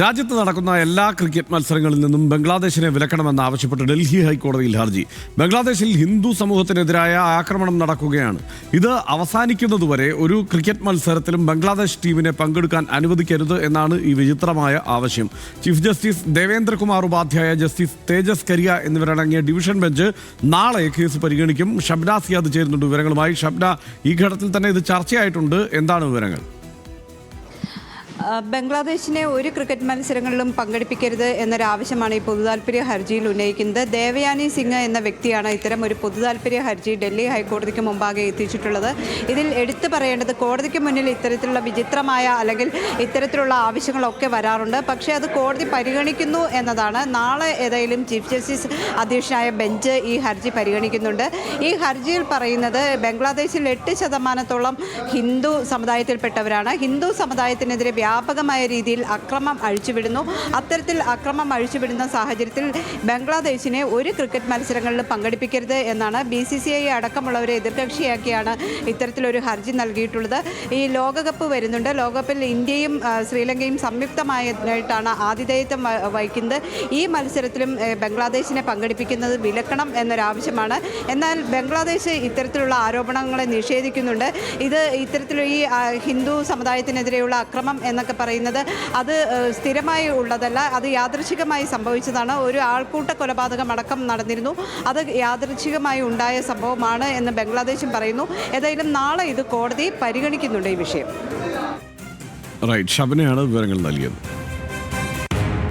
രാജ്യത്ത് നടക്കുന്ന എല്ലാ ക്രിക്കറ്റ് മത്സരങ്ങളിൽ നിന്നും ബംഗ്ലാദേശിനെ വിലക്കണമെന്ന് ആവശ്യപ്പെട്ട് ഡൽഹി ഹൈക്കോടതിയിൽ ഹർജി. ബംഗ്ലാദേശിൽ ഹിന്ദു സമൂഹത്തിനെതിരായ ആക്രമണം നടക്കുകയാണ്. ഇത് അവസാനിക്കുന്നതുവരെ ഒരു ക്രിക്കറ്റ് മത്സരത്തിലും ബംഗ്ലാദേശ് ടീമിനെ പങ്കെടുക്കാൻ അനുവദിക്കരുത് എന്നാണ് ഈ വിചിത്രമായ ആവശ്യം. Chief justice Devendra Kumar Upadhyaya justice Tejas Kariya എന്നിവരടങ്ങിയ ഡിവിഷൻ ബെഞ്ച് നാളെ കേസ് പരിഗണിക്കും. ഷബ്ന സിയാദ് ചേരുന്നുണ്ട് വിവരങ്ങളുമായി. ഷബ്ന ഈ ഘട്ടത്തിൽ തന്നെ ഇത് ചർച്ചയായിട്ടുണ്ട്. എന്താണ് വിവരങ്ങൾ? ബംഗ്ലാദേശിനെ ഒരു ക്രിക്കറ്റ് മത്സരങ്ങളിലും പങ്കെടുപ്പിക്കരുത് എന്നൊരാവശ്യമാണ് ഈ പൊതുതാൽപര്യ ഹർജിയിൽ ഉന്നയിക്കുന്നത്. ദേവയാനി സിംഗ് എന്ന വ്യക്തിയാണ് ഇത്തരം ഒരു പൊതുതാൽപര്യ ഹർജി ഡൽഹി ഹൈക്കോടതിക്ക് മുമ്പാകെ എത്തിച്ചിട്ടുള്ളത്. ഇതിൽ എടുത്തു പറയേണ്ടത് കോടതിക്ക് മുന്നിൽ ഇത്തരത്തിലുള്ള വിചിത്രമായ അല്ലെങ്കിൽ ഇത്തരത്തിലുള്ള ആവശ്യങ്ങളൊക്കെ വരാറുണ്ട്. പക്ഷേ അത് കോടതി പരിഗണിക്കുന്നു എന്നതാണ്. നാളെ ഏതായാലും ചീഫ് ജസ്റ്റിസ് അധ്യക്ഷനായ ബെഞ്ച് ഈ ഹർജി പരിഗണിക്കുന്നുണ്ട്. ഈ ഹർജിയിൽ പറയുന്നത് ബംഗ്ലാദേശിൽ എട്ട് ശതമാനത്തോളം ഹിന്ദു സമുദായത്തിൽപ്പെട്ടവരാണ്. ഹിന്ദു സമുദായത്തിനെതിരെ വ്യാപകമായ രീതിയിൽ അക്രമം അഴിച്ചുവിടുന്നു. അത്തരത്തിൽ അക്രമം അഴിച്ചുവിടുന്ന സാഹചര്യത്തിൽ ബംഗ്ലാദേശിനെ ഒരു ക്രിക്കറ്റ് മത്സരങ്ങളിൽ പങ്കെടുപ്പിക്കരുത് എന്നാണ് ബി സി സി ഐ അടക്കമുള്ളവരെ എതിർകക്ഷിയാക്കിയാണ് ഇത്തരത്തിലൊരു ഹർജി നൽകിയിട്ടുള്ളത്. ഈ ലോകകപ്പ് വരുന്നുണ്ട്. ലോകകപ്പിൽ ഇന്ത്യയും ശ്രീലങ്കയും സംയുക്തമായിട്ടാണ് ആതിഥേയത്വം വഹിക്കുന്നത്. ഈ മത്സരത്തിലും ബംഗ്ലാദേശിനെ പങ്കെടുപ്പിക്കുന്നത് വിലക്കണം എന്നൊരാവശ്യമാണ്. എന്നാൽ ബംഗ്ലാദേശ് ഇത്തരത്തിലുള്ള ആരോപണങ്ങളെ നിഷേധിക്കുന്നുണ്ട്. ഇത് ഇത്തരത്തിലുള്ള ഈ ഹിന്ദു സമുദായത്തിനെതിരെയുള്ള അക്രമം എന്നൊക്കെ പറയുന്നത്. അത് സ്ഥിരമായി ഉള്ളതല്ല അത് യാദൃശികമായി സംഭവിച്ചതാണ്. ഒരു ആൾക്കൂട്ട കൊലപാതകം അടക്കം നടന്നിരുന്നു. അത് യാദൃച്ഛികമായി ഉണ്ടായ സംഭവമാണ് എന്ന് ബംഗ്ലാദേശും പറയുന്നു. ഏതായാലും നാളെ ഇത് കോടതി പരിഗണിക്കുന്നുണ്ട് ഈ വിഷയം. റൈറ്റ് വിവരങ്ങൾ നൽകിയത്.